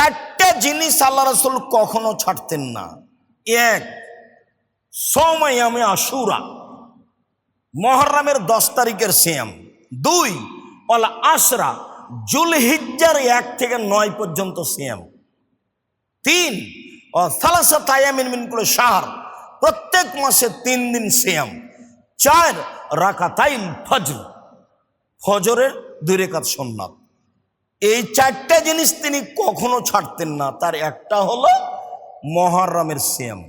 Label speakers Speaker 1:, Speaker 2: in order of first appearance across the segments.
Speaker 1: চারটে জিনিস আল্লাহ রসুল কখনো ছাড়তেন না। এক সময় আমি আশুরা, মহরমের দশ তারিখের শ্যাম দুই অল আশরা জুলহিজ্জার এক থেকে নয় পর্যন্ত শ্যাম তিন সালাসা তায়ামিন মিনকুল শাহর, প্রত্যেক মাসে তিন দিন শ্যাম চার, রাকাতাইল ফজর, ফজরের দুই রেখাত সন্ন্যাত এই চারটা জিনিস তিনি কখনো ছাড়তেন না। তার একটা হলো মহরমের শ্যাম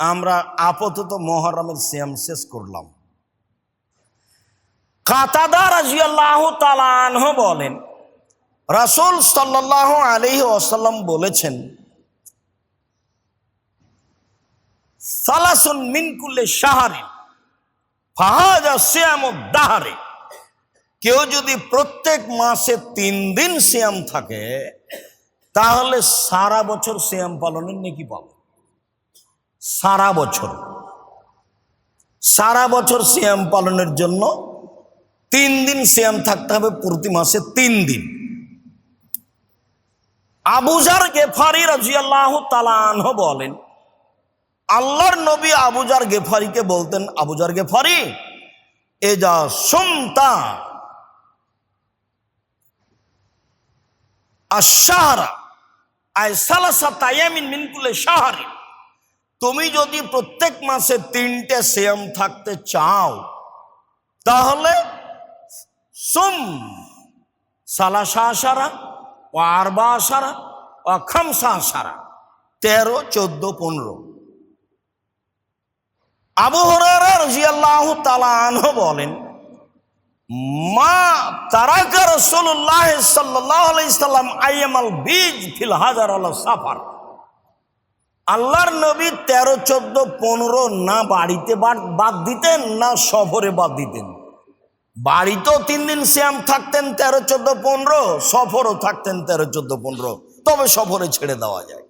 Speaker 1: আমরা আপাতত মহরমের শ্যাম শেষ করলাম। কাতাদা রাজিয়াল্লাহ তালানহ বলেন, রাসূল সাল্লাহ আলহি ওসাল্লাম বলেছেন, সালাসুন মিনকুল্লে শাহারে ফাহাজা শ্যাম দাহারে। কেউ যদি প্রত্যেক মাসে তিন দিন শ্যাম থাকে, তাহলে সারা বছর শ্যাম পালনের নাকি পাবে। সারা বছর। সারা বছর শ্যাম পালনের জন্য তিন দিন শ্যাম থাকতে হবে প্রতি মাসে তিন দিন। আবুজার গেফারি রাজিয়াল্লাহ তালানহ বলেন, আল্লাহর নবী আবুজার গেফারিকে বলতেন আবুজার গেফারি, এ যা সুমতা আশাহারা আয় সালাসা তায়ামিন মিনকুলে শাহারি। তুমি যদি প্রত্যেক মাসে তিনটে শ্যাম থাকতে চাও, তাহলে সুম সালাসা আসারা ও আরবা আসারা ও খামসা আসারা তেরো, চোদ্দ, পনেরো। আবু হরারা রাজিয়াল্লাহ তালাহ বলেন মা তারাকা রসুল্লাহ সাল্লাহ আলাইসাল্লাম আইয়ামাল বীজ ফিল হাজার আল্লাহ সাফার। আল্লাহর নবী তেরো, চোদ্দ, পনেরো না বাড়িতে বাদ- দিতেন, না সফরে বাদ দিতেন। বাড়িতেও তিন দিন শ্যাম থাকতেন তেরো, চোদ্দ, পনেরো, সফরও থাকতেন তেরো, চোদ্দ, পনেরো। তবে সফরে ছেড়ে দেওয়া যায়।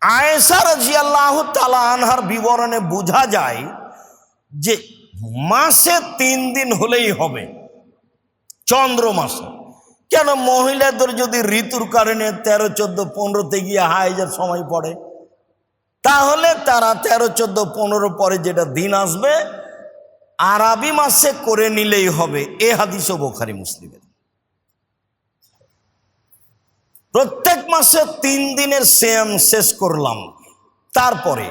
Speaker 1: আয়েসা রাজিয়াল্লাহ তালা আনহার বিবরণে বোঝা যায় যে মাসে তিন দিন হলেই হবে। চন্দ্র মাসে। কেন মহিলাদের যদি ঋতুর কারণে তেরো, চোদ্দ, পনেরোতে গিয়ে হাইজের সময় পড়ে, তাহলে তারা তেরো, চোদ্দ, পনেরো পরে যেটা দিন আসবে, আরবি মাসে করে নিলেই হবে। এ হাদিসও বোখারি মুসলিমের। প্রত্যেক মাসে তিন দিনের সেম শেষ করলাম। তারপরে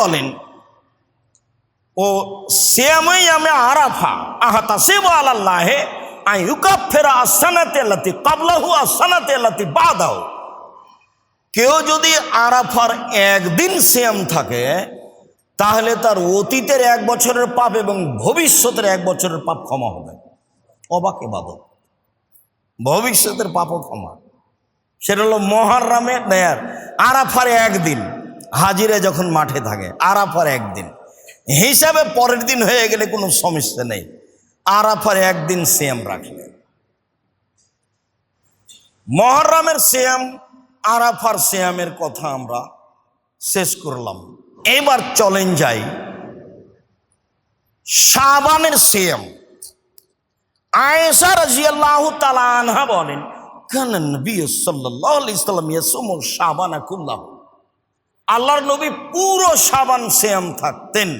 Speaker 1: বলেন, ও শ্যামই আমি আরাফা, আহাতা সেব আল্লাহে আইউকাফেরা আসানাতে আল্লাতি কাবলাহু আসানাতে আল্লাতি বাদাও কেউ যদি আরাফার একদিন শ্যাম থাকে, তাহলে তার অতীতের এক বছরের পাপ এবং ভবিষ্যতের এক বছরের পাপ ক্ষমা হবে। অবাকে বাদক ভবিষ্যতের পাপও ক্ষমা। সেটা হলো মহারামে নেয়ার আরাফার একদিন। হাজিরে যখন মাঠে থাকে, আরাফার একদিন। হিসাবে পরের দিন হয়ে গেলে কোনো সমস্যা নেই। আরাফার একদিন সেম রাখলে। মহরমের শ্যাম আরাফার শ্যামের কথা আমরা শেষ করলাম। এবার চলেন যাই। সাবানের শ্যাম আয়েশা রাজিয়াল্লাহ তালা আনহা বলেন কেন নবী সাল্লাহ ইসলাম ইয়াসুম সাবানা কুল্লাহ। আল্লাহর নবী পুরো সাবান শ্যাম থাকতেন।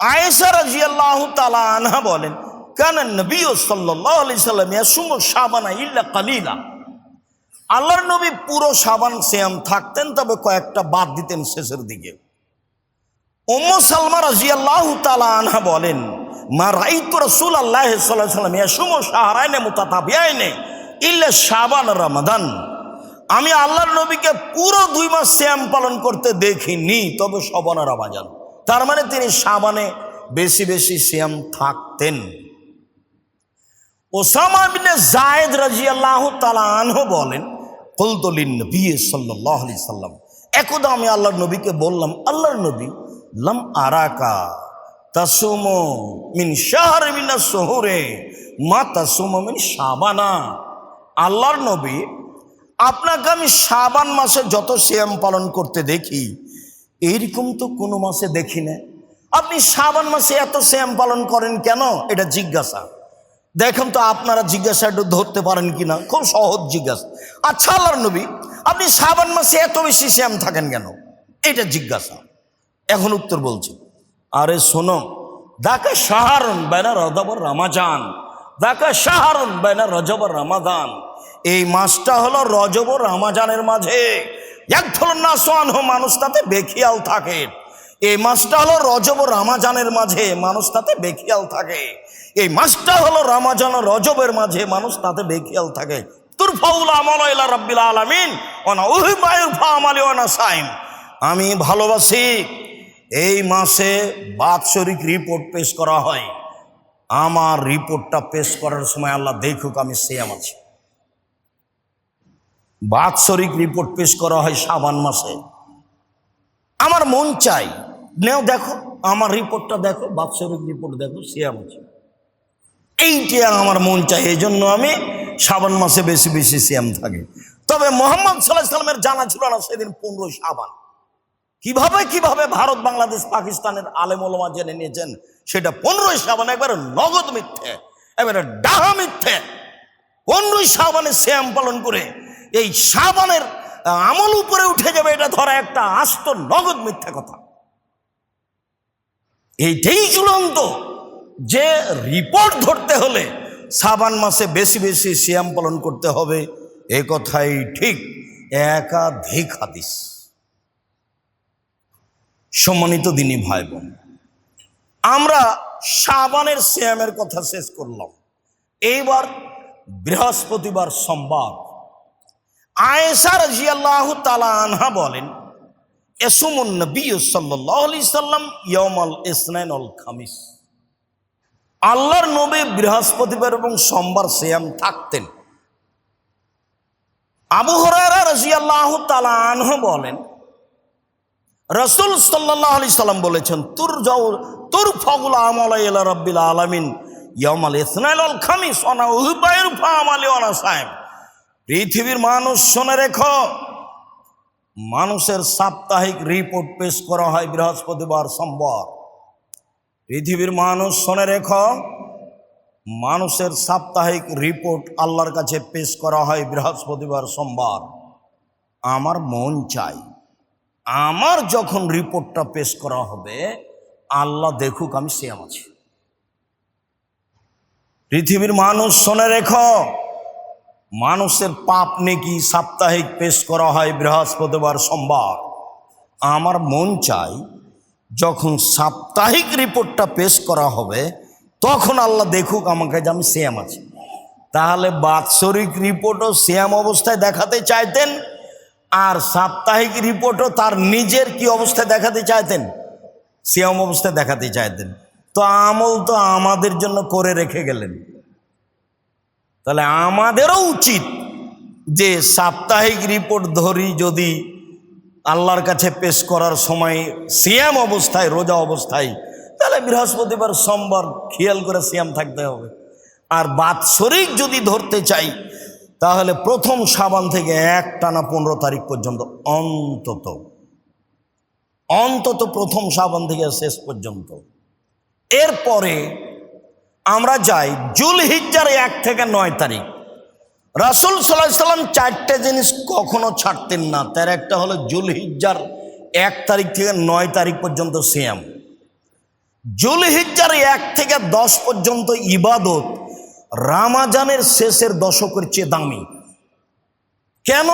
Speaker 1: আয়েশা রাজিয়াল্লাহ তালা আনহা বলেন, কেন নবী সাল্লাহ সাল্লাম ইয়াসুম সাবানা ইল্লা কালিলা। আল্লাহর নবী পুরো সাবান শ্যাম থাকতেন, তবে কয়েকটা বাদ দিতেন শেষের দিকে। ওম্ম সালমা রাজিয়াল্লাহ তালা আনহা বলেন, মা রাইতু রসুল আল্লাহ সাল্লাম ইয়াসুম সাহারায়নে মুতাতাবিয়ায়নে ইল্লা সাবান রমাদান। আমি আল্লাহর নবীকে পুরো দুই মাস শ্যাম পালন করতে দেখিনি, তবে সবনা রমাজান তার মানে তিনি সাবানে বেশি বেশি শ্যাম থাকতেন। ওসামা বিনে জায়েদ রাজিয়াল্লাহ তালাহ বলেন কুলতলিন নবী সাল্লাহ সাল্লাম। একদা আমি আল্লাহর নবীকে বললাম, আল্লাহর নবী, লাম আরাকা তাসুমো মিন শাহর মিনা শহরে, মা তাসুমো মিন সাবানা আল্লাহর নবী আপনাকে আমি সাবান মাসে যত শ্যাম পালন করতে দেখি, এইরকম তো কোনো মাসে দেখি না। আপনি সাবান মাসে এত শ্যাম পালন করেন কেন? এটা জিজ্ঞাসা। দেখেন তো আপনারা জিজ্ঞাসা একটু ধরতে পারেন কিনা? খুব সহজ জিজ্ঞাসা। আচ্ছা আল্লাহর নবী, আপনি সাবান মাসে এত বেশি শ্যাম থাকেন কেন? এটা জিজ্ঞাসা। এখন উত্তর বলছি। আরে শোনো দাকা সাহারন বেনা রজবর রামাজান। দাকা সাহারন বেনা রজবর রামাদান। এই মাসটা হলো রজব ও রামাজানের মাঝে। এক ধরনের না সোয়ান মানুষ তাতে বেখিয়াল থাকে। এই মাসটা হলো রজব ও রামাজানের মাঝে মানুষ তাতে বেখিয়াল থাকে। এই মাসটা হলো রামাজান ও রজবের মাঝে মানুষ তাতে বেখিয়াল থাকে। আলামিন। আমালি আমি ভালোবাসি। এই মাসে বাৎসরিক রিপোর্ট পেশ করা হয়। আমার রিপোর্টটা পেশ করার সময় আল্লাহ দেখুক আমি সেম আছি। বাৎসরিক রিপোর্ট পেশ করা হয় সাবান মাসে। আমার মন চাই, নেও দেখো, আমার রিপোর্টটা দেখো, বাৎসরিক রিপোর্ট দেখো, সিয়াম আছে। এইটি আমার মন চাই এই জন্য আমি সাবান মাসে বেশি বেশি সিয়াম থাকি। তবে মোহাম্মদ সাল্লাহ সাল্লামের জানা ছিল না সেদিন পনেরো সাবান কীভাবে কীভাবে ভারত, বাংলাদেশ, পাকিস্তানের আলেম ওলমা জেনে নিয়েছেন, সেটা পনেরোই সাবান একবারে নগদ মিথ্যে এবারে ডাহা মিথ্যে। পনেরোই সাবানে শ্যাম পালন করে এই সাবানের আমল উপরে উঠে যাবে, এটা ধরা একটা আস্ত নগদ মিথ্যা কথা। এইটাই চূড়ান্ত যে রিপোর্ট ধরতে হলে সাবান মাসে বেশি বেশি শ্যাম পালন করতে হবে, এ কথাই ঠিক, একাধিক হাদিস। সম্মানিত দিনী ভাই বোন আমরা সাবানের শ্যামের কথা শেষ করলাম। এইবার বৃহস্পতিবার সোমবার। আয়েশা রাজিয়াল্লাহ তালা আনহা বলেন এসমুন নবী সাল্লাহ আলি সাল্লাম ইয়মাল ইসনাইন অল খামিস। আল্লাহর নবী বৃহস্পতিবার এবং সোমবার শ্যাম থাকতেন। আবু হরারা রাজিয়াল্লাহ তালা আনহা বলেন, রসুল সাল্লাহ আলি সাল্লাম বলেছেন তুর যাও তুর ফগুল আমল রব্বিল আলমিন ইয়মাল ইসনাইল খামিস, অনা উহিবায়ুর ফা আমালি অনা সাহেব পৃথিবীর মানুষ শুনে রেখো, মানুষের সাপ্তাহিক রিপোর্ট পেশ করা হয় বৃহস্পতিবার সোমবার। পৃথিবীর মানুষ শুনে রেখো, মানুষের সাপ্তাহিক রিপোর্ট আল্লাহর কাছে পেশ করা হয় বৃহস্পতিবার সোমবার। আমার মন চাই, আমার যখন রিপোর্টটা পেশ করা হবে, আল্লাহ দেখুক আমি শ্যাম আছি। পৃথিবীর মানুষ শোনে রেখো মানুষের পাপ নেকি সাপ্তাহিক পেশ করা হয় বৃহস্পতিবার সোমবার। আমার মন চাই যখন সাপ্তাহিক রিপোর্টটা পেশ করা হবে, তখন আল্লাহ দেখুক আমাকে যে আমি শ্যাম আছি। তাহলে বাৎসরিক রিপোর্টও শ্যাম অবস্থায় দেখাতে চাইতেন, আর সাপ্তাহিক রিপোর্টও তার নিজের কি অবস্থায় দেখাতে চাইতেন? শ্যাম অবস্থায় দেখাতে চাইতেন। তো আমল তো আমাদের জন্য করে রেখে গেলেন। তাহলে আমাদেরও উচিত যে সাপ্তাহিক রিপোর্ট ধরি যদি আল্লাহর কাছে পেশ করার সময় সিয়াম অবস্থায়, রোজা অবস্থায়, তাহলে বৃহস্পতিবার, সোমবার খেয়াল করে সিয়াম থাকতে হবে। আর বাৎসরিক যদি ধরতে চাই, তাহলে প্রথম সাবান থেকে এক টানা পনেরো তারিখ পর্যন্ত, অন্তত অন্তত প্রথম সাবান থেকে শেষ পর্যন্ত। এরপরে আমরা যাই জুল হিজ্জার এক থেকে নয় তারিখ। রাসুল সাল্লাহ সাল্লাম চারটে জিনিস কখনো ছাড়তেন না। তার একটা হলো জুল হিজ্জার এক তারিখ থেকে নয় তারিখ পর্যন্ত সিয়াম। জুল হিজ্জার এক থেকে দশ পর্যন্ত ইবাদত রামাজানের শেষের দশকের চেয়ে দামি। কেন?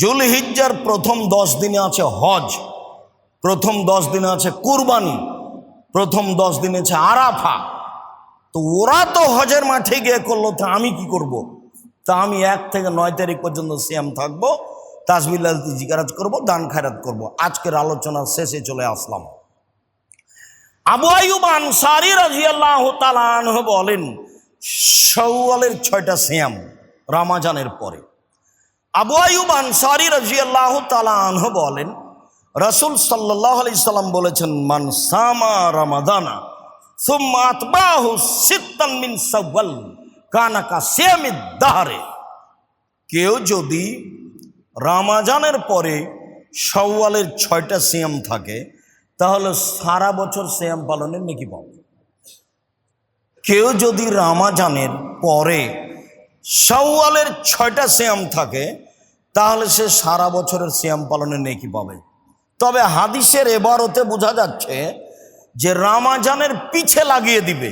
Speaker 1: জুল হিজ্জার প্রথম দশ দিনে আছে হজ, প্রথম দশ দিনে আছে কুরবানি, প্রথম দশ দিনে আছে আরাফা। তো ওরা তো হজের মাঠে গিয়ে করল, তা আমি কি করব। তা আমি এক থেকে নয় তারিখ পর্যন্ত সিয়াম থাকব তাজমিল্লাল জিকারাজ করব, দান খায়রাত করব। আজকের আলোচনার শেষে চলে আসলাম আবু আয়ুব আনসারি রাজিয়াল্লাহ তালাহ বলেন সওয়ালের ছয়টা সিয়াম রামাজানের পরে আবু আয়ুব আনসারি রাজিয়াল্লাহ তালা আনহ বলেন, রসুল সাল্লাহ আলি সাল্লাম বলেছেন মানসামা রামাদানা কেউ যদি রামাজানের পরে সওয়ালের ছয়টা সিয়াম থাকে, তাহলে সারা বছর সিয়াম পালনের নাকি পাবে। কেউ যদি রামাজানের পরে সওয়ালের ছয়টা সিয়াম থাকে, তাহলে সে সারা বছরের সিয়াম পালনের নেকি পাবে। তবে হাদিসের এবারতে বোঝা যাচ্ছে যে রামাজানের পিছে লাগিয়ে দিবে,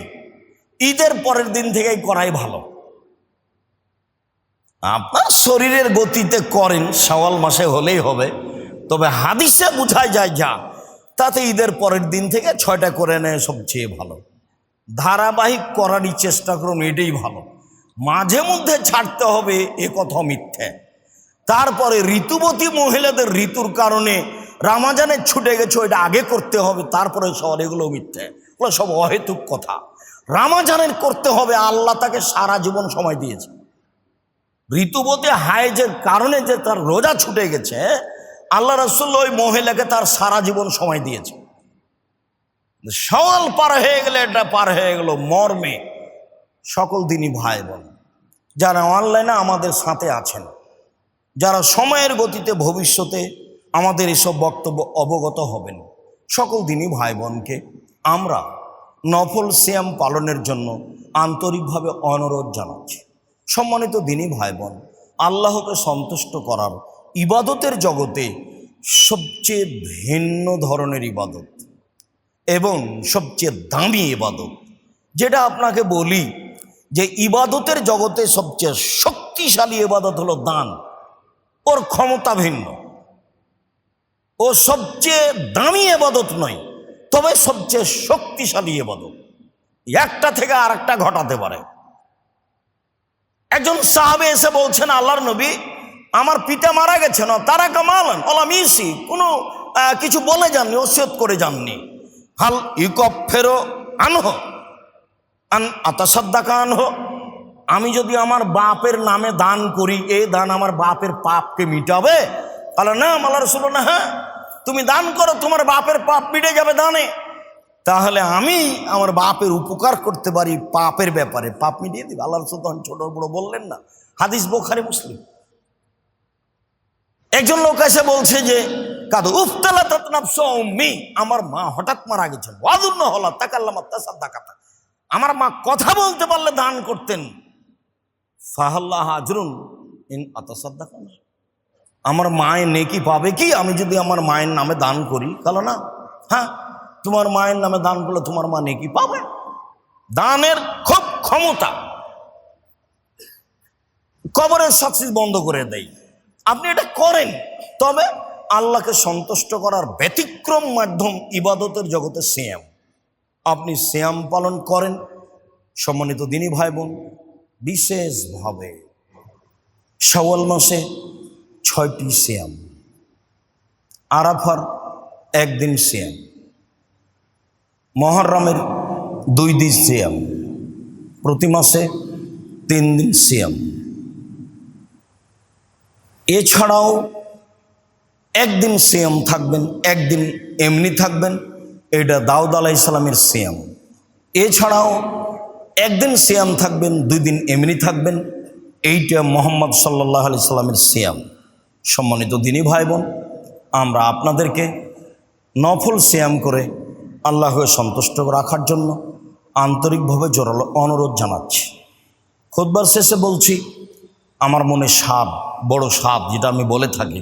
Speaker 1: ঈদের পরের দিন থেকেই করাই ভালো। আপনার শরীরের গতিতে করেন সওয়াল মাসে হলেই হবে, তবে হাদিসে বোঝাই যায় যা, তাতে ঈদের পরের দিন থেকে ছয়টা করে নেয় সবচেয়ে ভালো। ধারাবাহিক করারই চেষ্টা করুন, এটাই ভালো। মাঝে মধ্যে ছাড়তে হবে এ কথা মিথ্যে। তারপরে ঋতুবতী মহিলাদের ঋতুর কারণে রামাজানের ছুটে গেছে, ওইটা আগে করতে হবে, তারপরে সব এগুলো মিথ্যে। ওগুলো সব অহেতুক কথা। রামাজানের করতে হবে, আল্লাহ তাকে সারা জীবন সময় দিয়েছে। ঋতুবতী হায়েজের কারণে যে তার রোজা ছুটে গেছে, আল্লাহ রসুল্ল ওই মহিলাকে তার সারা জীবন সময় দিয়েছে। সওয়াল পার হয়ে গেলে, এটা পার হয়ে গেল মর্মে। সকল দিনই ভাই বোন যারা অনলাইনে আমাদের সাথে আছেন, যারা সময়ের গতিতে ভবিষ্যতে আমাদের এসব বক্তব্য অবগত হবেন। সকল দিনই ভাই বোনকে আমরা নফল সিয়াম পালনের জন্য আন্তরিকভাবে অনুরোধ জানাচ্ছি। সম্মানিত দিনই ভাই বোন আল্লাহকে সন্তুষ্ট করার ইবাদতের জগতে সবচেয়ে ভিন্ন ধরনের ইবাদত এবং সবচেয়ে দামি ইবাদত, যেটা আপনাকে বলি যে ইবাদতের জগতে সবচেয়ে শক্তিশালী ইবাদত হলো দান। ওর ক্ষমতা ভিন্ন। ও সবচেয়ে দামি এবাদত নয়, তবে সবচেয়ে শক্তিশালী এবাদত। একটা থেকে আর একটা ঘটাতে পারে। একজন সাহাবে এসে বলছেন, আল্লাহর নবী, আমার পিতা মারা গেছে না তারা কামালেন ওলা মিসি কোনো কিছু বলে যাননি, ওসিয়ত করে যাননি। হাল ইকপ ফেরো আনহ, আন আতাসাদ্দাকা আনহ, আমি যদি আমার বাপের নামে দান করি এই দান আমার বাপের পাপকে মিটাবে? তাহলে না মাল্লা রসুল না হ্যাঁ? তুমি দান করো, তোমার বাপের পাপ মিটে যাবে দানে। তাহলে আমি আমার বাপের উপকার করতে পারি পাপের ব্যাপারে। পাপ মিটিয়ে দিবে। আল্লাহ রসুল তখন ছোট বড় বললেন না। হাদিস বোখারে, মুসলিম। একজন লোক এসে বলছে যে, কাদু উফতালা তৎনাফসমি আমার মা হঠাৎ মারা গেছেন ওয়াদুন্ন হলা তাকাল্লামা তাসাদ্দাকাতা। আমার মা কথা বলতে পারলে দান করতেন। ফাহাল্লাহ হাজরুন ইন আতাসাদ্দাকান। আমার মায়ের নেকি পাবে কি? আমি যদি আমার মায়ের নামে দান করি তাহলে না? হ্যাঁ? তোমার মায়ের নামে দান করলে তোমার মা নেকি পাবে? দানের খুব ক্ষমতা। কবরের শাস্তি বন্ধ করে দেয় আপনি এটা করেন। তবে আল্লাহকে সন্তুষ্ট করার ব্যতিক্রম মাধ্যম ইবাদতের জগতে শ্যাম আপনি শ্যাম পালন করেন। সম্মানিত দিনী ভাই বোন বিশেষভাবে সওয়াল মাসে ছয়টি সিয়াম। আরাফার একদিন সিয়াম। মহরমের দুই দিন সিয়াম। প্রতি মাসে তিন দিন সিয়াম। এছাড়াও একদিন সিয়াম থাকবেন, একদিন এমনি থাকবেন, এটা দাউদ আলাহ ইসলামের সিয়াম। এছাড়াও একদিন সিয়াম থাকবেন দুই দিন এমনি থাকবেন, এইটা মোহাম্মদ সাল্লাহ আলি সাল্লামের সিয়াম। সম্মানিত দিনী ভাই বোন আমরা আপনাদেরকে নফল শ্যাম করে আল্লাহকে সন্তুষ্ট রাখার জন্য আন্তরিকভাবে জোরালো অনুরোধ জানাচ্ছি। খোদবার শেষে বলছি, আমার মনে সাপ, বড় সাপ যেটা আমি বলে থাকি